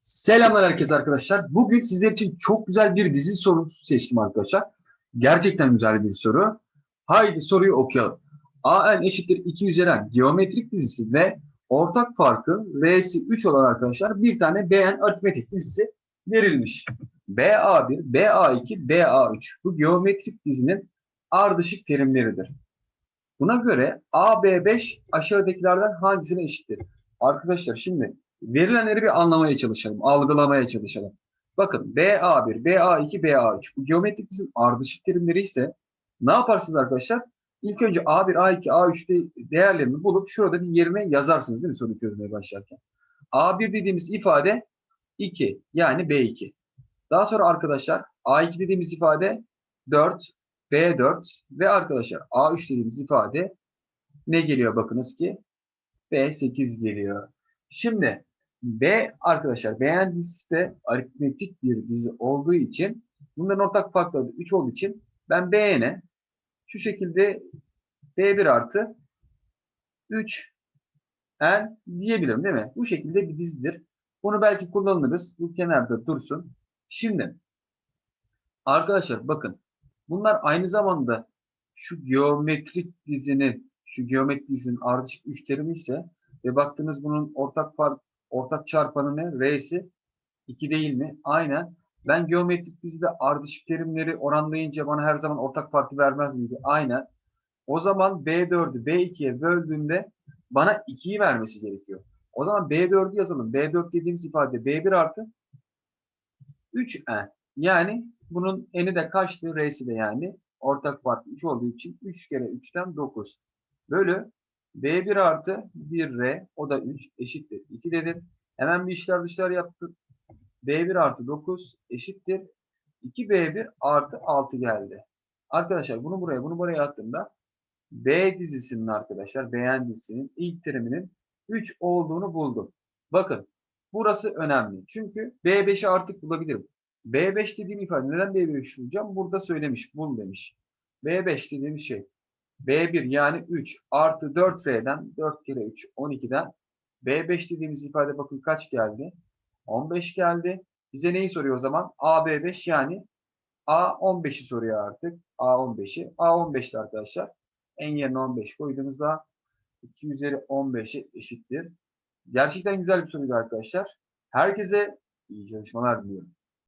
Selamlar herkese arkadaşlar. Bugün sizler için çok güzel bir dizi sorusu seçtim arkadaşlar. Gerçekten güzel bir soru. Haydi soruyu okuyalım. AN eşittir 2 üzeri geometrik dizisi ve ortak farkı R'si 3 olan arkadaşlar bir tane BN aritmetik dizisi verilmiş. BA1, BA2, BA3 bu geometrik dizinin ardışık terimleridir. Buna göre AB5 aşağıdakilerden hangisine eşittir? Arkadaşlar şimdi verilenleri bir anlamaya çalışalım, algılamaya çalışalım. Bakın BA1, BA2, BA3 bu geometrik dizinin ardışık terimleri ise ne yaparsınız arkadaşlar? İlk önce A1, A2, A3 de- değerlerini bulup şurada bir yerine yazarsınız değil mi soru çözmeye başlarken? A1 dediğimiz ifade 2 yani B2. Daha sonra arkadaşlar A2 dediğimiz ifade 4, B4 ve arkadaşlar A3 dediğimiz ifade ne geliyor bakınız ki B8 geliyor. Şimdi B arkadaşlar beğen dizisi de aritmetik bir dizi olduğu için bunların ortak farkları 3 olduğu için ben beğene şu şekilde B1 artı 3 n diyebilirim değil mi? Bu şekilde bir dizidir. Bunu belki kullanırız. Bu kenarda dursun. Şimdi arkadaşlar bakın bunlar aynı zamanda şu geometrik dizinin şu geometrik dizinin ardışık üç terimi ise ve baktınız bunun ortak fark ortak çarpanı ne? R'si 2 değil mi? Aynen. Ben geometrik dizide ardışık terimleri oranlayınca bana her zaman ortak farkı vermez miydi? Aynen. O zaman B4'ü B2'ye böldüğümde bana 2'yi vermesi gerekiyor. O zaman B4'ü yazalım. B4 dediğimiz ifade B1 artı 3N. Yani bunun eni de kaçtı? R'si de yani. Ortak fark 3 olduğu için 3 kere 3'ten 9. Bölü B1 artı 1R o da 3 eşittir. 2 dedim. Hemen bir işler dışlar yaptık. B1 artı 9 eşittir. 2B1 artı 6 geldi. Arkadaşlar bunu buraya bunu buraya attığımda B dizisinin arkadaşlar beğen dizisinin ilk teriminin 3 olduğunu buldum. Bakın burası önemli. Çünkü B5'i artık bulabilirim. B5 dediğim ifade neden B5 bulacağım? Burada söylemiş. Bul demiş. B5 dediğim şey B1 yani 3 artı 4R'den 4 kere 3 12'den B5 dediğimiz ifade bakın kaç geldi? 15 geldi. Bize neyi soruyor o zaman? AB5 yani A15'i soruyor artık. A15'i. A15'ti arkadaşlar. En yerine 15 koyduğumuzda 2 üzeri 15'e eşittir. Gerçekten güzel bir soruydu arkadaşlar. Herkese iyi çalışmalar diliyorum.